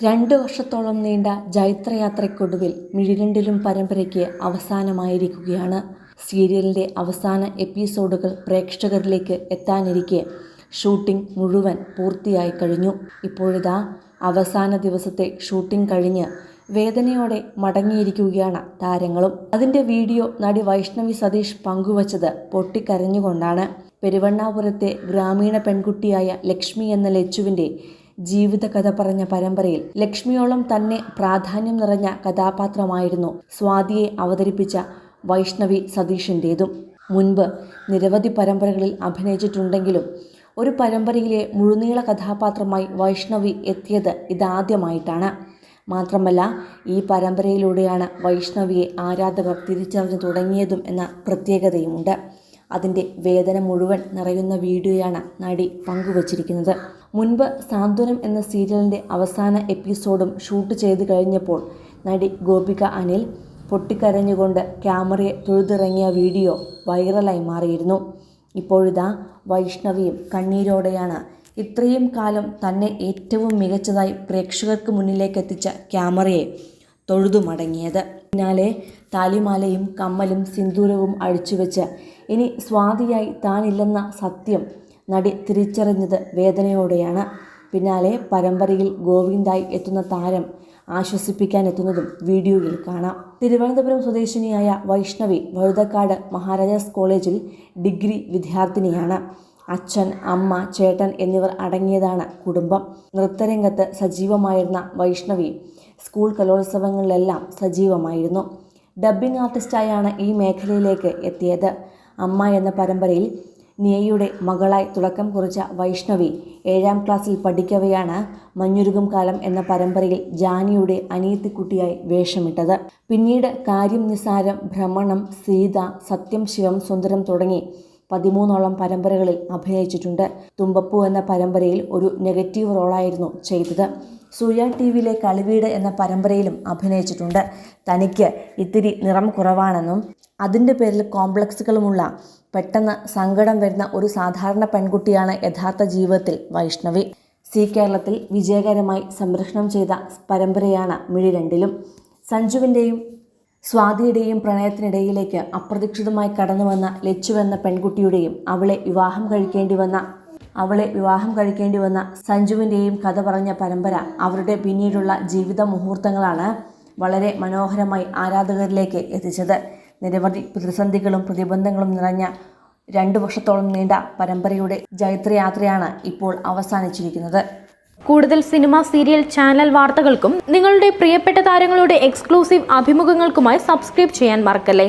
രണ്ട് വർഷത്തോളം നീണ്ട ജൈത്രയാത്രയ്ക്കൊടുവിൽ മിഴിരണ്ടിലും പരമ്പരയ്ക്ക് അവസാനമായിരിക്കുകയാണ്. സീരിയലിന്റെ അവസാന എപ്പിസോഡുകൾ പ്രേക്ഷകരിലേക്ക് എത്താനിരിക്കെ ഷൂട്ടിംഗ് മുഴുവൻ പൂർത്തിയായി കഴിഞ്ഞു. ഇപ്പോഴിതാ അവസാന ദിവസത്തെ ഷൂട്ടിംഗ് കഴിഞ്ഞ് വേദനയോടെ മടങ്ങിയിരിക്കുകയാണ് താരങ്ങളും. അതിന്റെ വീഡിയോ നടി വൈഷ്ണവി സതീഷ് പങ്കുവച്ചത് പൊട്ടിക്കരഞ്ഞുകൊണ്ടാണ്. പെരുവണ്ണാപുരത്തെ ഗ്രാമീണ പെൺകുട്ടിയായ ലക്ഷ്മി എന്ന ലച്ചുവിന്റെ ജീവിതകഥ പറഞ്ഞ പരമ്പരയിൽ ലക്ഷ്മിയോളം തന്നെ പ്രാധാന്യം നിറഞ്ഞ കഥാപാത്രമായിരുന്നു. സ്വാതിയെ അവതരിപ്പിച്ച വൈഷ്ണവി സതീഷിന്റേതും മുൻപ് നിരവധി പരമ്പരകളിൽ അഭിനയിച്ചിട്ടുണ്ടെങ്കിലും ഒരു പരമ്പരയിലെ മുഴുനീള കഥാപാത്രമായി വൈഷ്ണവി എത്തിയത് ഇതാദ്യമായിട്ടാണ്. മാത്രമല്ല ഈ പരമ്പരയിലൂടെയാണ് വൈഷ്ണവിയെ ആരാധകർ തിരിച്ചറിഞ്ഞു തുടങ്ങിയതും എന്ന പ്രത്യേകതയുമുണ്ട്. അതിന്റെ വേദന മുഴുവൻ നിറയുന്ന വീഡിയോയാണ് നടി പങ്കുവച്ചിരിക്കുന്നത്. മുൻപ് സാന്ത്വനം എന്ന സീരിയലിന്റെ അവസാന എപ്പിസോഡും ഷൂട്ട് ചെയ്ത് കഴിഞ്ഞപ്പോൾ നടി ഗോപിക അനിൽ പൊട്ടിക്കരഞ്ഞുകൊണ്ട് ക്യാമറയെ തൊഴുതിറങ്ങിയ വീഡിയോ വൈറലായി മാറിയിരുന്നു. ഇപ്പോഴിതാ വൈഷ്ണവിയും കണ്ണീരോടെയാണ് ഇത്രയും കാലം തന്നെ ഏറ്റവും മികച്ചതായി പ്രേക്ഷകർക്ക് മുന്നിലേക്ക് എത്തിച്ച ക്യാമറയെ തൊഴുതു മടങ്ങിയത് പിന്നാലെ താലിമാലയും കമ്മലും സിന്ദൂരവും അഴിച്ചുവെച്ച് ഇനി സ്വാതിയായി താനില്ലെന്ന സത്യം നടി തിരിച്ചറിഞ്ഞത് വേദനയോടെയാണ്. പിന്നാലെ പരമ്പരയിൽ ഗോവിന്ദായി എത്തുന്ന താരം ആശ്വസിപ്പിക്കാൻ എത്തുന്നതും വീഡിയോയിൽ കാണാം. തിരുവനന്തപുരം സ്വദേശിനിയായ വൈഷ്ണവി വഴുതക്കാട് മഹാരാജാസ് കോളേജിൽ ഡിഗ്രി വിദ്യാർത്ഥിനിയാണ്. അച്ഛൻ അമ്മ ചേട്ടൻ എന്നിവർ അടങ്ങിയതാണ് കുടുംബം. നൃത്തരംഗത്ത് സജീവമായിരുന്ന വൈഷ്ണവി സ്കൂൾ കലോത്സവങ്ങളിലെല്ലാം സജീവമായിരുന്നു. ഡബ്ബിംഗ് ആർട്ടിസ്റ്റായാണ് ഈ മേഖലയിലേക്ക് എത്തിയത്. അമ്മ എന്ന പരമ്പരയിൽ നിയയുടെ മകളായി തുടക്കം കുറിച്ച വൈഷ്ണവി ഏഴാം ക്ലാസ്സിൽ പഠിക്കവെയാണ് മഞ്ഞുരുകും കാലം എന്ന പരമ്പരയിൽ ജാനിയുടെ അനിയത്തിക്കുട്ടിയായി വേഷമിട്ടത്. പിന്നീട് കാര്യം നിസാരം ഭ്രമണം സീത സത്യം ശിവം സുന്ദരം തുടങ്ങി പതിമൂന്നോളം പരമ്പരകളിൽ അഭിനയിച്ചിട്ടുണ്ട്. തുമ്പപ്പൂ എന്ന പരമ്പരയിൽ ഒരു നെഗറ്റീവ് റോളായിരുന്നു ചെയ്തത്. സൂര്യ ടി വിയിലെ കളിവീട് എന്ന പരമ്പരയിലും അഭിനയിച്ചിട്ടുണ്ട്. തനിക്ക് ഇത്തിരി നിറം കുറവാണെന്നും അതിന്റെ പേരിൽ കോംപ്ലക്സുകളുമുള്ള പെട്ടെന്ന് സങ്കടം വരുന്ന ഒരു സാധാരണ പെൺകുട്ടിയാണ് യഥാർത്ഥ ജീവിതത്തിൽ വൈഷ്ണവി. സി കേരളത്തിൽ വിജയകരമായി സംരക്ഷണം ചെയ്ത പരമ്പരയാണ് മിഴി രണ്ടിലും. സഞ്ജുവിന്റെയും സ്വാതിയുടെയും പ്രണയത്തിനിടയിലേക്ക് അപ്രതീക്ഷിതമായി കടന്നുവന്ന ലച്ചു എന്ന പെൺകുട്ടിയുടെയും അവളെ വിവാഹം കഴിക്കേണ്ടി വന്ന അവളെ വിവാഹം കഴിക്കേണ്ടി വന്ന സഞ്ജുവിന്റെയും കഥ പറഞ്ഞ പരമ്പര അവരുടെ പിന്നീടുള്ള ജീവിത മുഹൂർത്തങ്ങളാണ് വളരെ മനോഹരമായി ആരാധകരിലേക്ക് എത്തിച്ചത്. നിരവധി പ്രതിസന്ധികളും പ്രതിബന്ധങ്ങളും നിറഞ്ഞ രണ്ടു വർഷത്തോളം നീണ്ട പരമ്പരയുടെ ജൈത്രയാത്രയാണ് ഇപ്പോൾ അവസാനിച്ചിരിക്കുന്നത്. കൂടുതൽ സിനിമ സീരിയൽ ചാനൽ വാർത്തകൾക്കും നിങ്ങളുടെ പ്രിയപ്പെട്ട താരങ്ങളുടെ എക്സ്ക്ലൂസീവ് അഭിമുഖങ്ങൾക്കുമായി സബ്സ്ക്രൈബ് ചെയ്യാൻ മറക്കല്ലേ?